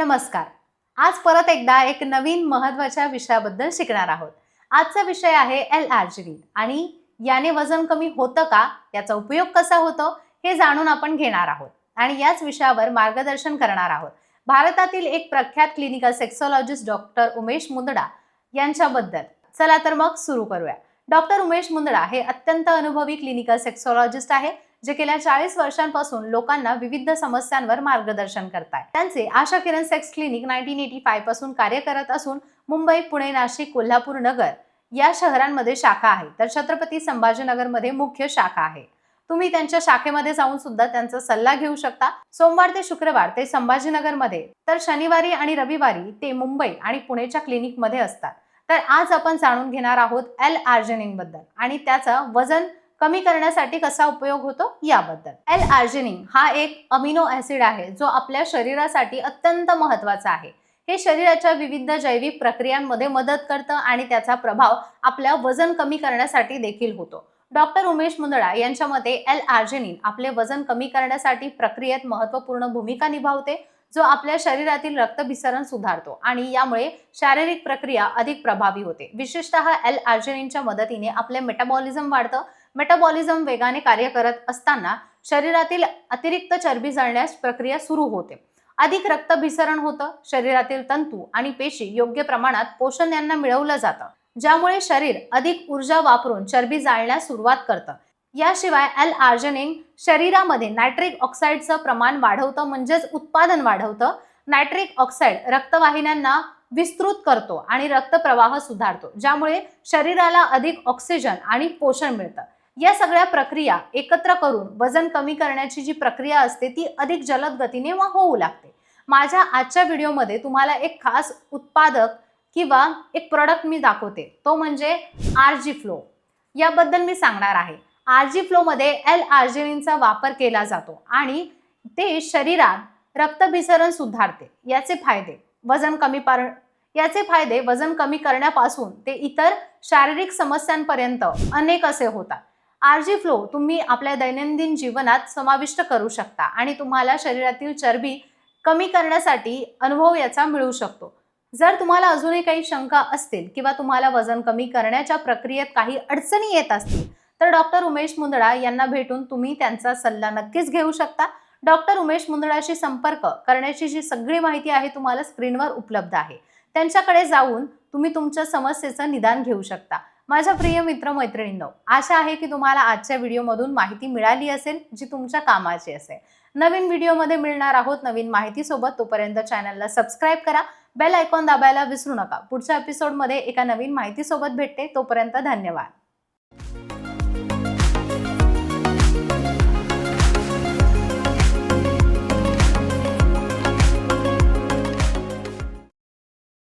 नमस्कार. आज परत एकदा एक नवीन महत्त्वाच्या विषयाबद्दल शिकणार आहोत. आजचा विषय आहे एल आर्जिनिन आणि याने वजन कमी होतं का? याचा उपयोग कसा होतो? हे जाणून आपण घेणार आहोत. आणि याच विषयावर मार्गदर्शन करणार आहोत. भारतातील एक प्रख्यात clinical sexologist doctor Umesh Mundada यांच्याबद्दल. चला तर मग सुरू करूया. डॉक्टर उमेश मुंदडा हे अत्यंत अनुभवी क्लिनिकल सेक्सॉलॉजिस्ट आहे. जे गेल्या चाळीस वर्षांपासून लोकांना विविध समस्यांवर मार्गदर्शन करताय त्यांचे Asha Kiran sex clinic nineteen eighty फायपासून कार्य करत असून मुंबई पुणे नाशिक कोल्हापूर नगर या शहरांमध्ये शाखा आहे. तर छत्रपती संभाजीनगरमध्ये मुख्य शाखा आहे. तुम्ही त्यांच्या शाखेमध्ये जाऊन सुद्धा त्यांचा सल्ला घेऊ शकता. सोमवार ते शुक्रवार ते संभाजीनगरमध्ये तर शनिवारी आणि रविवारी ते मुंबई आणि पुणेच्या क्लिनिकमध्ये असतात. तर आज आपण जाणून घेणार आहोत एल आर्जनिंगबद्दल आणि त्याचा वजन कमी करण्यासाठी कसा उपयोग होतो? याबद्दल. एल आर्जिनिन हा एक अमिनो ऍसिड आहे जो आपल्या शरीरासाठी अत्यंत महत्त्वाचा आहे. हे शरीराच्या विविध जैविक प्रक्रियांमध्ये मदत करतं आणि त्याचा प्रभाव आपल्या वजन कमी करण्यासाठी देखील होतो. डॉक्टर उमेश मुंदडा यांच्या मते एल आर्जेनिन आपले वजन कमी करण्यासाठी प्रक्रियेत महत्त्वपूर्ण भूमिका निभावते जो आपल्या शरीरातील रक्तभिसरण सुधारतो आणि यामुळे शारीरिक प्रक्रिया अधिक प्रभावी होते. विशेषतः एल आर्जेनिनच्या मदतीने आपले मेटाबॉलिझम वाढतं मेटाबॉलिझम वेगाने कार्य करत असताना शरीरातील अतिरिक्त चरबी जळण्यास प्रक्रिया सुरू होते. अधिक रक्तभिसरण होतं शरीरातील तंतू आणि पेशी योग्य प्रमाणात पोषण यांना मिळवलं जातं. ज्यामुळे शरीर अधिक ऊर्जा वापरून चरबी जाळण्यास सुरुवात करतं. याशिवाय एल आर्जनिंग शरीरामध्ये नायट्रिक ऑक्साईडचं प्रमाण वाढवतं म्हणजेच उत्पादन वाढवतं. नायट्रिक ऑक्साईड रक्तवाहिन्यांना विस्तृत करतो आणि रक्तप्रवाह सुधारतो ज्यामुळे शरीराला अधिक ऑक्सिजन आणि पोषण मिळतं. या सगळ्या प्रक्रिया एकत्र करून वजन कमी करण्याची जी प्रक्रिया असते ती अधिक जलद गतीने व होऊ लागते. माझ्या आजच्या व्हिडिओमध्ये तुम्हाला एक खास उत्पादक किंवा एक प्रोडक्ट मी दाखवते. तो म्हणजे आर जी फ्लो याबद्दल मी सांगणार आहे. आर जी फ्लोमध्ये एल आर्जिनिनचा वापर केला जातो आणि ते शरीरात रक्तभिसरण सुधारते. याचे फायदे वजन कमी पार याचे फायदे वजन कमी करण्यापासून ते इतर शारीरिक समस्यांपर्यंत अनेक असे होतात. आरजी फ्लो तुम्ही आपल्या दैनंदिन जीवनात समाविष्ट करू शकता आणि तुम्हाला शरीरातील चरबी कमी करण्यासाठी अनुभव याचा मिळू शकतो. जर तुम्हाला अजूनही काही शंका असतील किंवा तुम्हाला वजन कमी करण्याच्या प्रक्रियेत काही अडचणी येत असतील तर डॉक्टर उमेश मुंदडा यांना भेटून तुम्ही त्यांचा सल्ला नक्कीच घेऊ शकता. डॉक्टर उमेश मुंदडाशी संपर्क करण्याची जी सगळी माहिती आहे तुम्हाला स्क्रीनवर उपलब्ध आहे. त्यांच्याकडे जाऊन तुम्ही तुमच्या समस्येचं निदान घेऊ शकता. माझ्या प्रिय मित्र मैत्रिणींनो आशा आहे की तुम्हाला आजच्या व्हिडिओमधून माहिती मिळाली असेल जी तुमच्या कामाची असेल. नवीन व्हिडिओमध्ये मिळणार आहोत नवीन माहितीसोबत तोपर्यंत चॅनलला सबस्क्राईब करा. बेल आयकॉन दाबायला विसरू नका. पुढच्या एपिसोडमध्ये एका नवीन माहितीसोबत भेटते तोपर्यंत धन्यवाद.